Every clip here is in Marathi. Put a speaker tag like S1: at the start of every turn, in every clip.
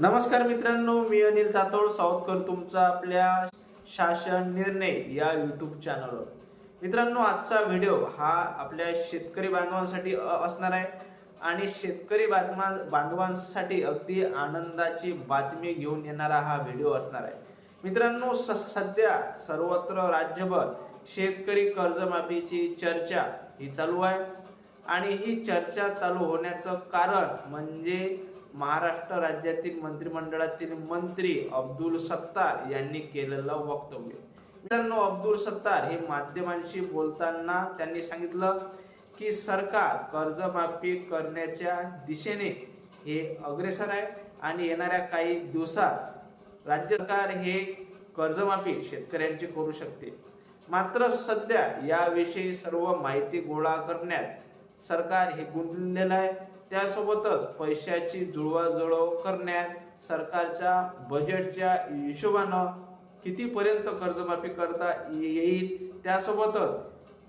S1: नमस्कार मित्रांनो मी अनिल जातोळ सावतकर तुमचा आपल्या शासन निर्णय या यूट्यूब चॅनलवर मित्रांनो आजचा व्हिडिओ हा आपल्या शेतकरी बांधवांसाठी असणार आहे आणि शेतकरी बातमा बांधवांसाठी अगदी आनंदाची बातमी घेऊन येणारा हा व्हिडिओ असणार आहे. मित्रांनो स सध्या सर्वत्र राज्यभर शेतकरी कर्जमाफीची चर्चा ही चालू आहे आणि ही चर्चा चालू होण्याचं कारण म्हणजे महाराष्ट्र राज्यातील मंत्रिमंडळातील मंत्री अब्दुल सत्तार यांनी केलेलं वक्तव्य. मित्रांनो अब्दुल सत्तार हे माध्यमांशी बोलताना त्यांनी सांगितलं की सरकार कर्जमाफी करण्याच्या दिशेने हे अग्रेसर आहे आणि येणाऱ्या काही दिवसात राज्य सरकार हे कर्जमाफी शेतकऱ्यांची करू शकते. मात्र सध्या याविषयी सर्व माहिती गोळा करण्यात सरकार हे गुंतलेलं आहे. त्यासोबतच पैशाची जुळवाजुळव करण्यात सरकारच्या बजेटच्या हिशोबानं कितीपर्यंत कर्जमाफी करता येईल त्यासोबतच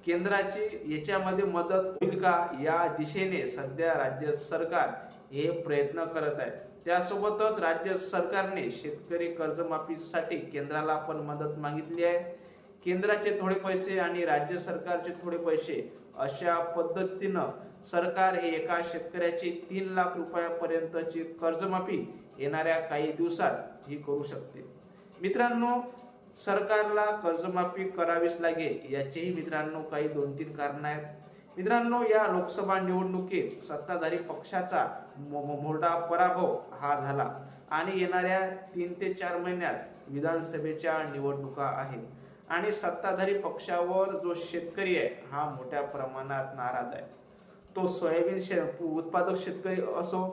S1: केंद्राची याच्यामध्ये मदत होईल का या दिशेने सध्या राज्य सरकार हे प्रयत्न करत आहे. त्यासोबतच राज्य सरकारने शेतकरी कर्जमाफीसाठी केंद्राला पण मदत मागितली आहे. केंद्राचे थोडे पैसे आणि राज्य सरकारचे थोडे पैसे अशा पद्धतीनं सरकार हे एका शेतकऱ्याची तीन लाख रुपयापर्यंतची कर्जमाफी येणाऱ्या काही दिवसात ही करू शकते. मित्रांनो सरकारला कर्जमाफी करावीच लागेल याचेही मित्रांनो काही दोन तीन कारण आहेत. मित्रांनो या लोकसभा निवडणुकीत सत्ताधारी पक्षाचा मो- मोठा पराभव हा झाला आणि येणाऱ्या तीन ते चार महिन्यात विधानसभेच्या निवडणुका आहेत. आणि सत्ताधारी पक्षावर जो शेतकरी आहे हा मोठ्या प्रमाणात नाराज आहे. तो सोयाबीन शे उत्पादक शेतकरी असो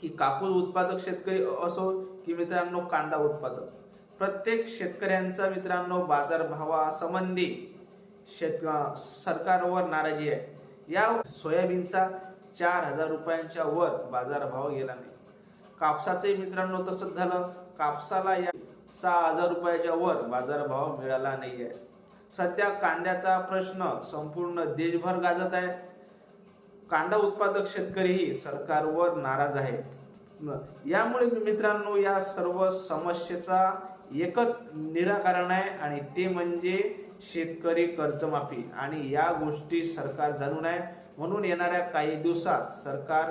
S1: की कापूस उत्पादक शेतकरी असो की मित्रांनो कांदा उत्पादक. प्रत्येक शेतकऱ्यांचा मित्रांनो बाजारभावासंबंधी शेत सरकारवर नाराजी आहे. या सोयाबीनचा चार हजार रुपयांच्या वर बाजारभाव गेला नाही. कापसाचंही मित्रांनो तसंच झालं. कापसाला या सहा हजार रुपयाच्या वर बाजारभाव मिळाला नाही आहे सध्या कांद्याचा प्रश्न संपूर्ण देशभर गाजत आहे. कांदा उत्पादक शेतकरीही सरकारवर नाराज आहेत. यामुळे मित्रांनो या सर्व समस्येचा एकच निराकरण आहे आणि ते म्हणजे शेतकरी कर्जमाफी आणि या गोष्टी सरकार जाणून आहे. म्हणून येणाऱ्या काही दिवसात सरकार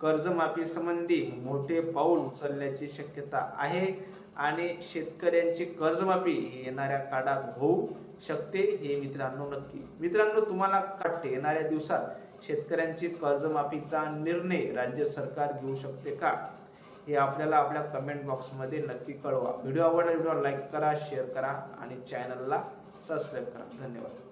S1: कर्जमाफी संबंधी मोठे पाऊल उचलण्याची शक्यता आहे. आणि शेतकऱ्यांची कर्जमाफी येणाऱ्या काळात होऊ शकते हे मित्रांनो नक्की. मित्रांनो तुम्हाला काटते येणाऱ्या दिवसात शेतकऱ्यांची कर्जमाफीचा निर्णय राज्य सरकार घेऊ शकते का? हे आपल्याला आपल्या कमेंट बॉक्समध्ये नक्की कळवा. व्हिडिओ आवडला व्हिडिओ लाईक करा शेअर करा आणि चॅनलला सबस्क्राईब करा. धन्यवाद.